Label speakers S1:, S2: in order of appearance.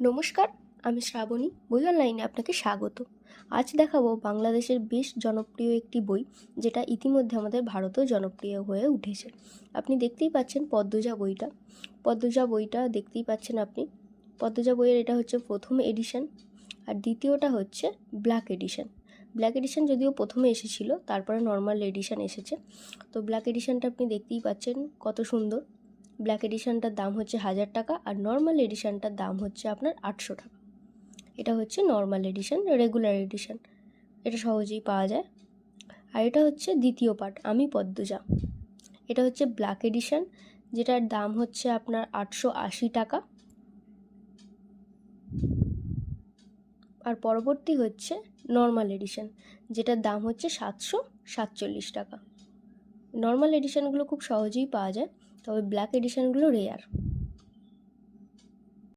S1: নমস্কার, আমি শ্রাবণী, বই অনলাইনে আপনাকে স্বাগত। আজ দেখাবো বাংলাদেশের বেশ জনপ্রিয় একটি বই, যেটা ইতিমধ্যে আমাদের ভারতেও জনপ্রিয় হয়ে উঠেছে। আপনি দেখতেই পাচ্ছেন পদ্মজা বইটা। পদ্মজা বইটা দেখতেই পাচ্ছেন আপনি। পদ্মজা বইয়ের এটা হচ্ছে প্রথম এডিশন আর দ্বিতীয়টা হচ্ছে ব্ল্যাক এডিশন ব্ল্যাক এডিশন যদিও প্রথমে এসেছিল, তারপরে নর্মাল এডিশন এসেছে। তো ব্ল্যাক এডিশনটা আপনি দেখতেই পাচ্ছেন কত সুন্দর। ব্ল্যাক এডিশানটার দাম হচ্ছে হাজার টাকা আর নর্মাল এডিশানটার দাম হচ্ছে আপনার আটশো টাকা। এটা হচ্ছে নর্মাল এডিশান রেগুলার এডিশান এটা সহজেই পাওয়া যায়। আর এটা হচ্ছে দ্বিতীয় পার্ট আমি পদ্মজা। এটা হচ্ছে ব্ল্যাক এডিশান যেটার দাম হচ্ছে আপনার আটশো আশি টাকা। আর পরবর্তী হচ্ছে নর্মাল এডিশান যেটার দাম হচ্ছে সাতশো সাতচল্লিশ টাকা। নর্মাল এডিশানগুলো খুব সহজেই পাওয়া যায় তবে ব্ল্যাক এডিশানগুলো রেয়ার